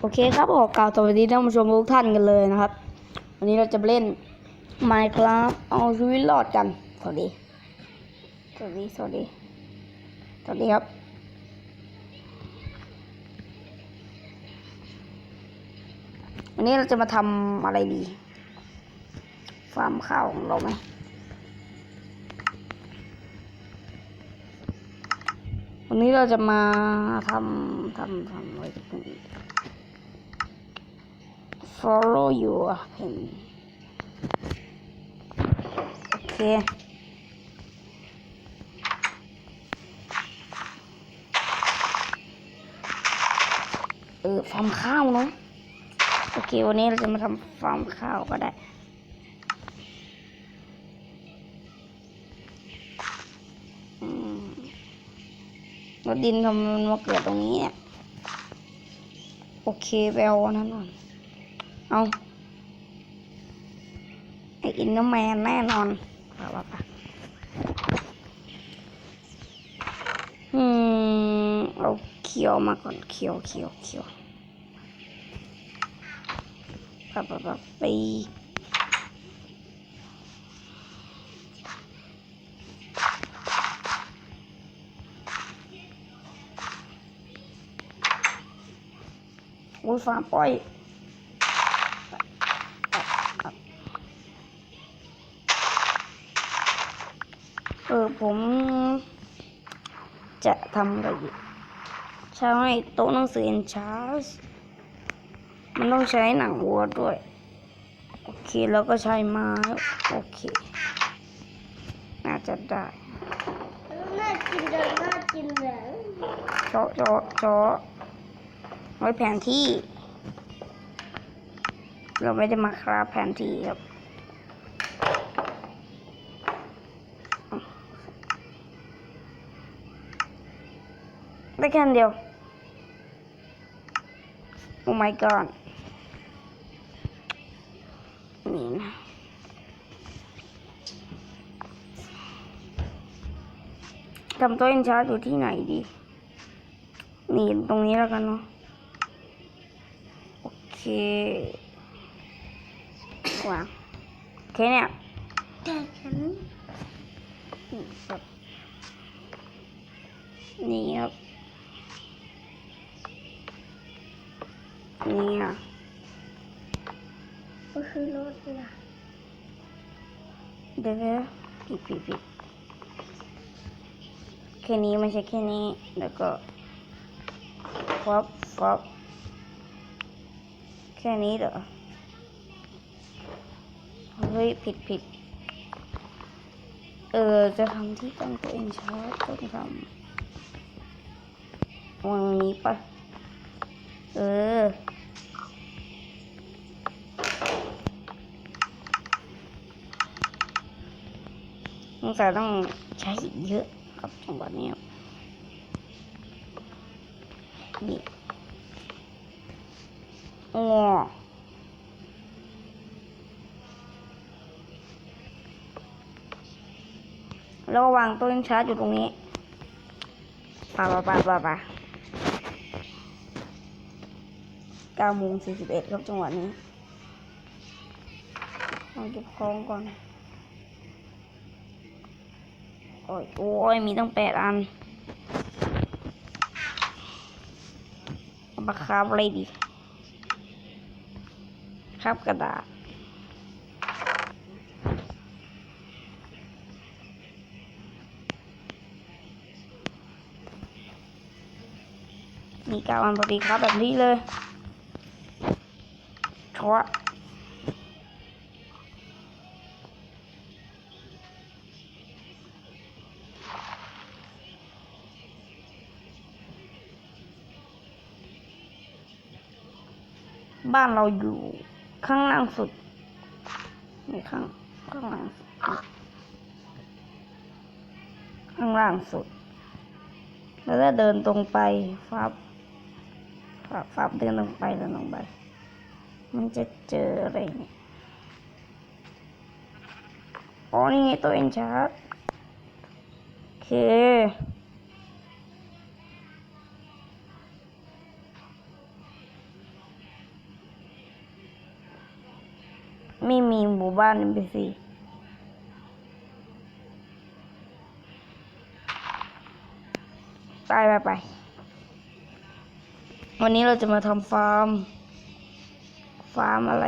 โอเคครับขอกล่าวสวัสดีท่านผู้ชมทุกท่านกันเลยนะครับ วันนี้เราจะเล่น Minecraft เอาชีวิตรอดกัน สวัสดี สวัสดี สวัสดี สวัสดีครับ วันนี้เราจะมาทำอะไรดี ฟาร์มข้าวของเราไหมวันนี้เราจะมาทำทำทำอะไรกัน follow you โอเคเออฟาร์มข้าวเนาะโอเค วันนี้เราจะมาทำฟาร์มข้าวก็ได้แล้วดินทำไมมันมาเกิดตรงนี้เนี่ยโอเคไปเอาอันนั้นก่อน เอาไออินเนอร์แมนแน่นอนป่ะป่ะป่ะอืมเอาเขียวมาก่อนเขียวเขียวเขียวป่ะป่ะป่ะไปอุ้ยฟ้าปล่อยเออ ผมจะทำอะไรอยู่ใช้โต๊ะหนังสือเอ็นชาร์สมันต้องใช้หนังวัวด้วย โอเค แล้วก็ใช้ไม้ โอเค น่าจะได้ น่ากินจังน่ากินเลยเจาะเจาะเจาะไว้แผนที่ เราไม่ได้มาคราฟแผนที่ครับ ค่อันเดียว โอ้ my god นี่นะทำตัวเอ็นชาร์จอยู่ที่ไหนดี นี่ตรงนี้แล้วกันเนาะ โอเควางโอเคเนี่ยแต่ฉันนี่ครับ นี่ครับนี่อะก็คือรถละเดี๋ยวเดี๋ยวผิดผิดผิดแค่นี้ไม่ใช่แค่นี้ แล้วก็ฟับฟับแค่นี้เหรอ เฮ้ย ผิดผิดเออ จะทำที่ตั้งตัวเองชาร์จต้องทำวางนี้ปะเออ งสัยต้องใช้เยอะครับจังหวะนี้ครับนี่โอ้แล้ววางต้นชาร์จอยู่ตรงนี้ป่าป่าป่าป่าป่าเก้าโมงสี่สิบเอ็ดครับจังหวะนี้ เอาเก็บของก่อน โอ้ยโอ้ยมีตั้งแปดอันมาคราบอะไรดี คราบกระดาษมีกาอันพอดีครับแบบนี้เลยชัวร์ บ้านเราอยู่ข้างล่างสุดนี่ข้างข้างล่างสุดข้างล่างสุด แล้วก็เดินตรงไปฟับฟับฟับเดินตรงไปเดินตรงไป มันจะเจออะไรเนี่ยอ๋อนี่ไงตัวเอ็นชาร์จโอเค ไม่มีหมู่บ้าน NPC ไปไปไป วันนี้เราจะมาทำฟาร์ม ฟาร์มอะไร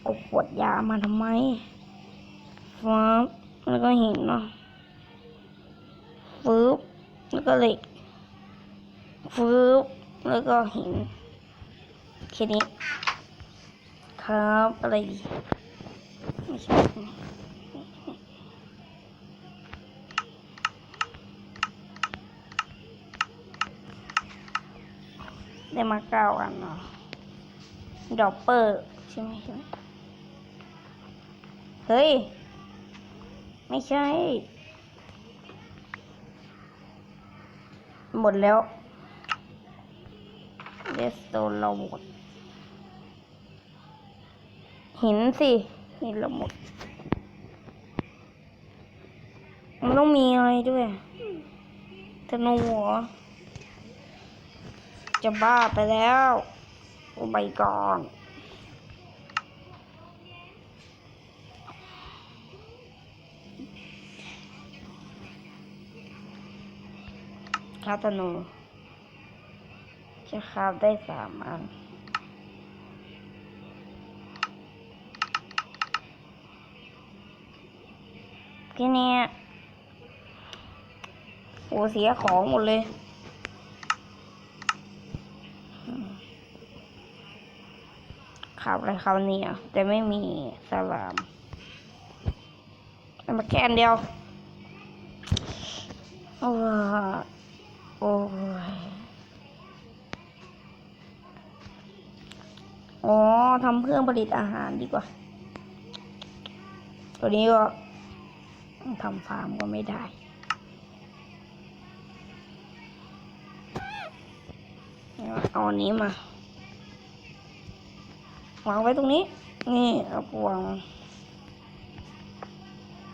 เอาขวดยามาทำไม ฟาร์ม แล้วก็หินเนาะฟืบแล้วก็เหล็กฟืบแล้วก็หิน ค่นี้ ครับอะไรดีไม่ใช่ได้มาเก้าอันเนาะดอปเปอร์ใช่ไหมใช่ไหมเฮ้ย ไม่ใช่ หมดแล้วเดสโตเราหมด หินสิหินเราหมด มันต้องมีอะไรด้วยธนูเหรอจะบ้าไปแล้ว โอ้ใบกอนคาตานูจะคาบได้สามอัน ทีเนี้ยโอ้เสียของหมดเลย ขับอะไรคราวนี้อะแต่ไม่มีสลามมาแค่อันเดียว โอ้ยโอ้ยอ๋อทำเครื่องผลิตอาหารดีกว่า ตัวนี้ก็ ทำฟาร์มก็ไม่ได้ เอาอันนี้มาวางไว้ตรงนี้ นี่เอาวาง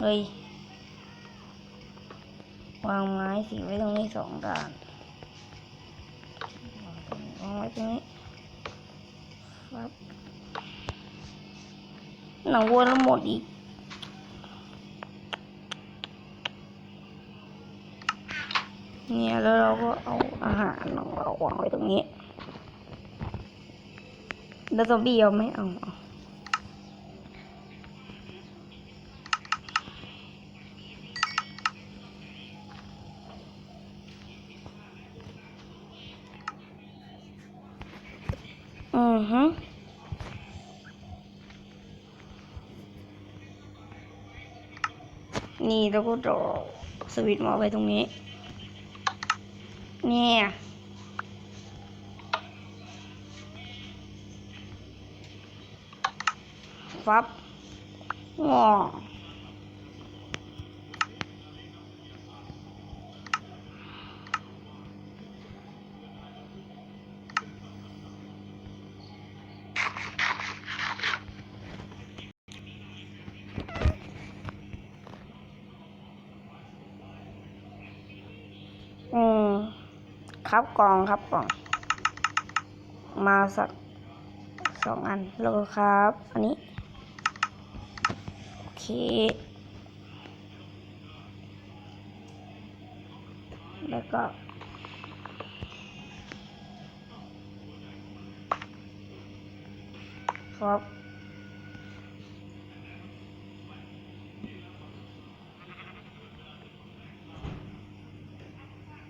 เฮ้ยวางไม้สีไว้ตรงนี้สองด้านวางไว้ตรงนี้ครับหนังวัวแล้วหมดอีก เนี่ยแล้วเราก็เอาอาหารของเราวางไว้ตรงนี้ แล้วซอมบี้เอาไหมเอาเอาอือฮึนี่แล้วก็ต่อสวิตช์มาไว้ตรงนี้ เนี่ยฟับงออืม ครับกล่องครับกล่อง มาสักสองอันแล้วก็ครับ อันนี้ โอเค แล้วก็ครับ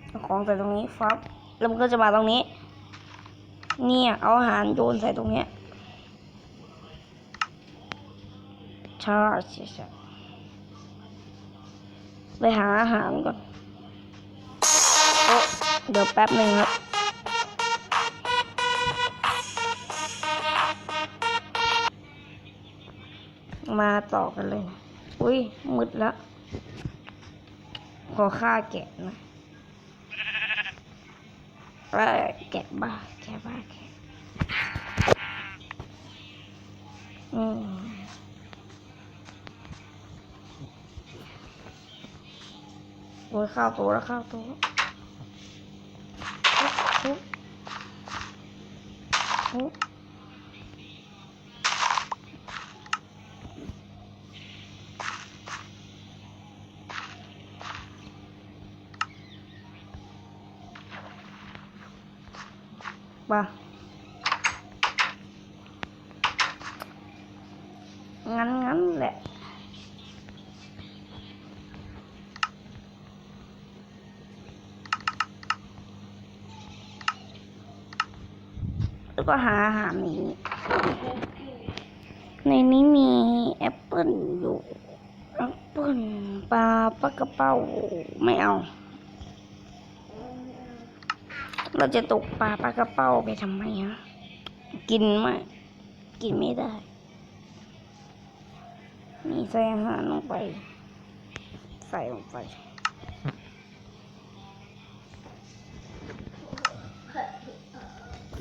เอา ของใส่ตรงนี้ฟับแล้วมันก็จะมาตรงนี้ เนี่ย เอาอาหารโยนใส่ตรงเนี้ยช่ใช่ใช่ไปหาอาหารก่อนโอ้เดี๋ยวแป๊บหนึ่งครับมาต่อกันเลย อุ้ยมืดแล้ว ขอฆ่าแกะนะ เอ้ยแกะบ้าแกะบ้าแกะอืมโอ้ยข้าวตัวแล้วข้าวตัวทุบทุบทุบ ปะงั้นงั้นแหละแล้วก็หาอาหารนี้ ในนี้มีแอปเปิลอยู่ แอปเปิลปลาปลากระเป้าไม่เอา เราจะตกปลาปลากระเป้าไปทำไมฮะกินไหมกินไม่ได้ นี่ใส่อาหารลงไป ใส่ลงไป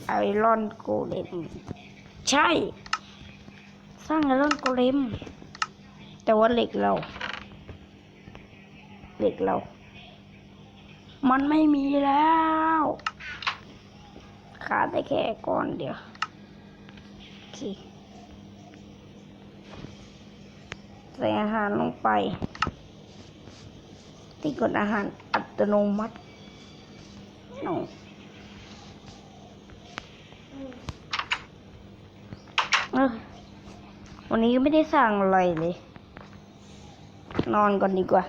ไอรอนโกเลมใช่ สร้างไอรอนโกเลมแต่ว่าเหล็กเรา เหล็กเรา มันไม่มีแล้ว ขาดได้แค่ก้อนเดียวโอเคใส่อาหารลงไป ที่กดอาหารอัตโนมัติน้องวันนี้ก็ไม่ได้สั่งอะไรเลย นอนก่อนดีกว่า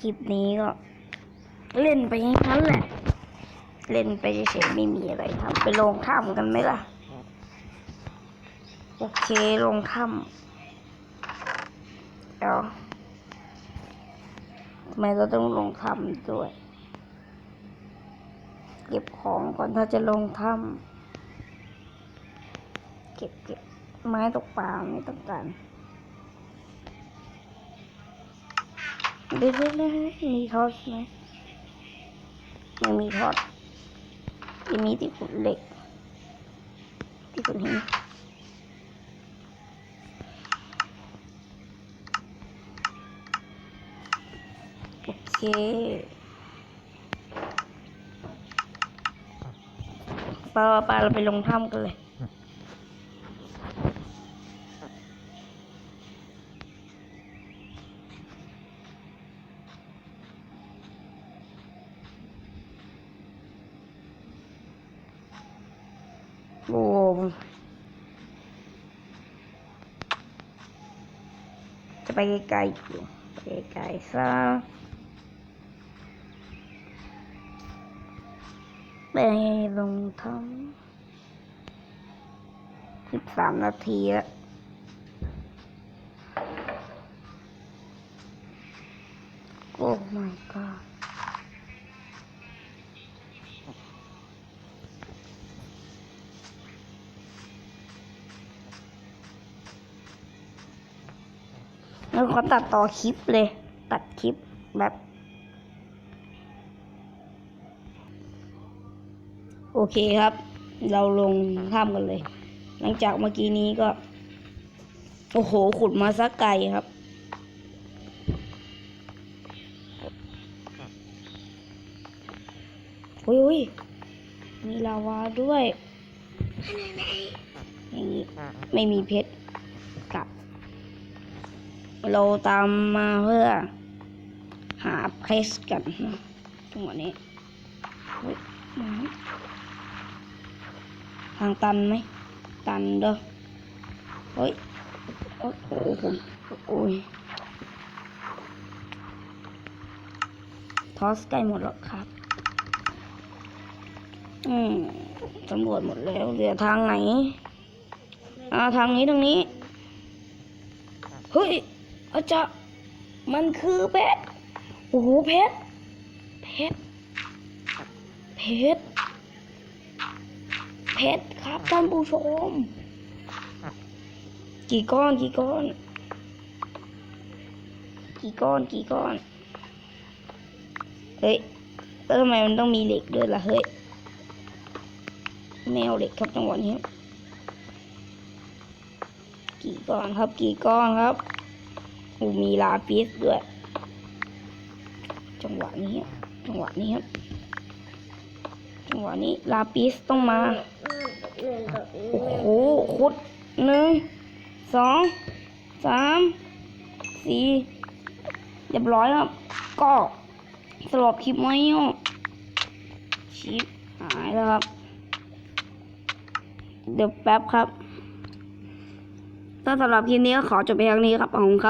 คลิปนี้ก็ เล่นไปอย่างนั้นแหละ เล่นไปเฉยๆไม่มีอะไรทำไปลงถ้ำกันไหมล่ะ โอเคลงถ้ำเดี๋ยวทำไมเราต้องลงถ้ำด้วย เก็บของก่อนถ้าจะลงถ้ำเก็บเก็บไม้ตกปลาไม่ต้องการเดี๋ยวๆๆมีทอดไหมยังมีทอด ที่มีที่ขุดเหล็ก ที่ขุดหินโอเคปลาปลาเราไปลงถ้ำกันเลย จะไปไกลๆอยู่ไปไกลๆซะไปลงท้องสิบสามนาทีแล้ว โอ้ my god ตัดต่อคลิปเลย ตัดคลิปแบบ โอเคครับ เราลงถ้ำกันเลย หลังจากเมื่อกี้นี้ก็ โอ้โห ขุดมาสักไกลครับอุ้ยอุ้ยมีลาวาด้วย อย่างนี้ ไม่มีเพชรกลับ เราตามมาเพื่อ หาเพชรกันนะจังนี้ทางตันไหม ตันเด้อเฮ้ยโอ้โหผมโอ้ยทอสใกล้หมดแล้วครับ อืมสำรวจหมดแล้วเหลือทางไหน อ่า ทางนี้ ทางนี้ เฮ้ย อาจารย์มันคือเพชรโอ้โหเพชรเพชรเพชรเพชรครับท่านผู้ชม กี่ก้อนกี่ก้อน กี่ก้อนกี่ก้อน เฮ้ยแล้วทำไมมันต้องมีเหล็กด้วยล่ะเฮ้ยแมวเหล็กครับจังหวะนี้ กี่ก้อนครับกี่ก้อนครับ อูมีลาปิสด้วย จังหวะนี้ จังหวะนี้ครับ จังหวะนี้ลาปิสต้องมา โอ้โหขุดหนึ่ง สอง สาม สี่เรียบร้อยครับ ก็สำหรับคลิปไว้เนี่ยชิปหายแล้วครับ เดี๋ยวแป๊บครับ ถ้าสำหรับคลิปนี้ก็ขอจบไปทางนี้ครับขอบคุณครับ